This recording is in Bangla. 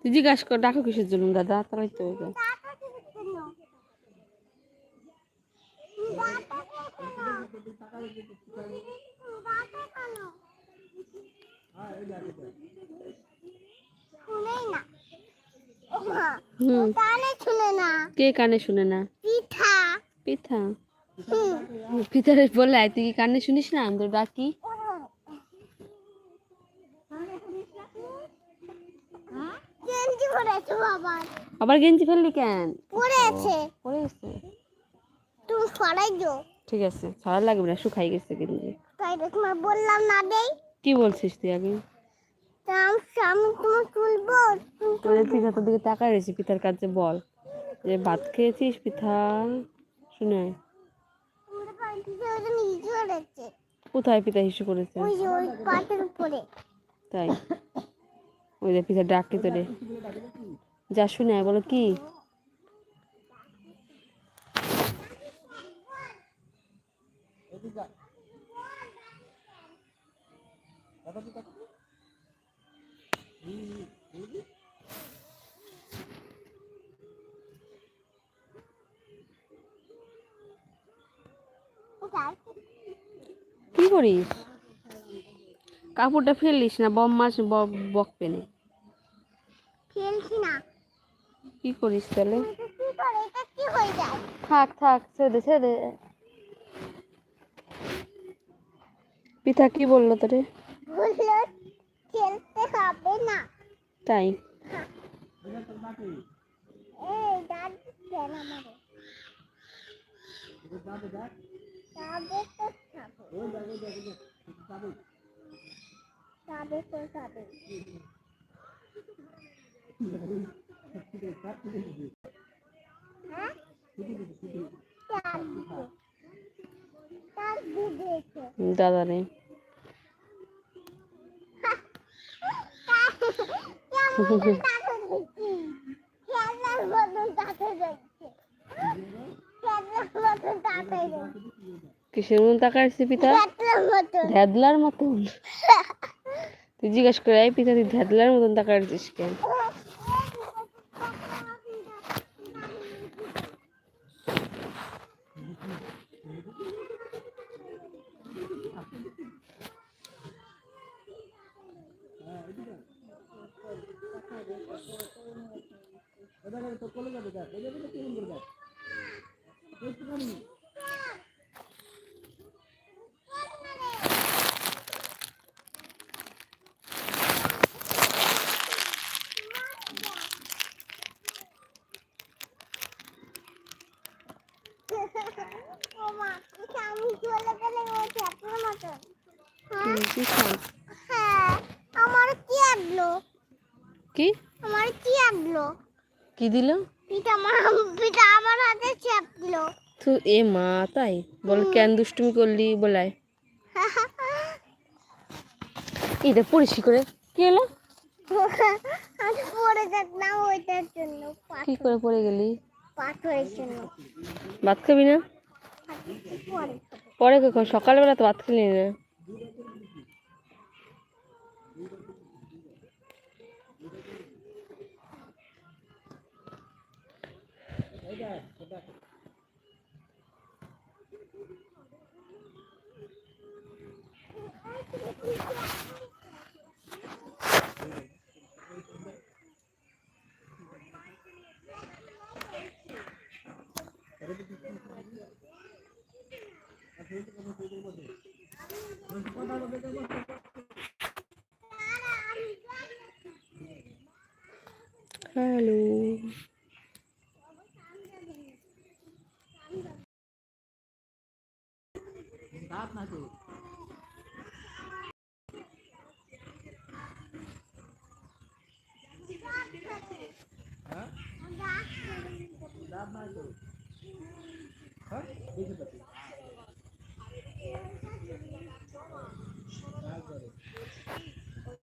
তুই জিজ্ঞাসা কর ডাকো কিসের জন্য দাদা? তারাই তো কে কানে শুনে না? পিঠা। পিঠা? পিঠারে বলে তুই কি কানে শুনিস না? আমি তো ডাকি। পরেছে বাবা। আবার গেঞ্জি ফেললি কেন? পরেছে পরে গেছে তুমি সরাই দিও ঠিক আছে ছাড়া লাগবে না শুকাই গেছে গেঞ্জি। তাই তোমার বললাম না দেই। কি বলছিস তুই আগে? আমি তোমার তুলবো তোদের পিঠা তোর দিকে তাকায় রয়েছে পিঠার কাছে বল। যে ভাত খেয়েছিস পিঠা? শুনে পড়েছে কোথায় পিঠা হিসু করেছে? ওই যে ওই পাটের উপরে। তাই? ওই যে পিঠা ডাকি তোরে? যা শুনে বলো কি? কি করিস? কাপড়টা ফেললিস না, বম মাছ বক পেনে ফেলছি না কি করিস তাহলে? হয়ে থাক থাক ছেড়ে দে ছেড়ে দে। পিঠা কি বলল তোরে? বলল খেলতে হবে না। তাই? এই দাদ দাদা দিচ্ছে কিসের মতন তাকাইছি মতন ধ্যাদলার মতন। তুই জিজ্ঞেস করে পিঠা তুই ধ্যাদলার মতন তাকাইছিস কেন ও মা এটা আমি চলে গেলে ও খেলার মতন হ্যাঁ হুম, কি খাস? হ্যাঁ আমার কি আঁকলো কি দিল? পিঠা আমার পিঠা আমার হাতে তুই এ মা তাই? বল কেন দুষ্টুমি করলি বলাই? এটা পরিষ্কার করে? কি হলো? আমি পড়ে ওইটার জন্য কি করে পড়ে গেলি? পাথরের জন্য। ভাত খাবি না? পরে পরে কখন? সকালবেলা তো ভাত খেলি না। দেখো Hello. हाँ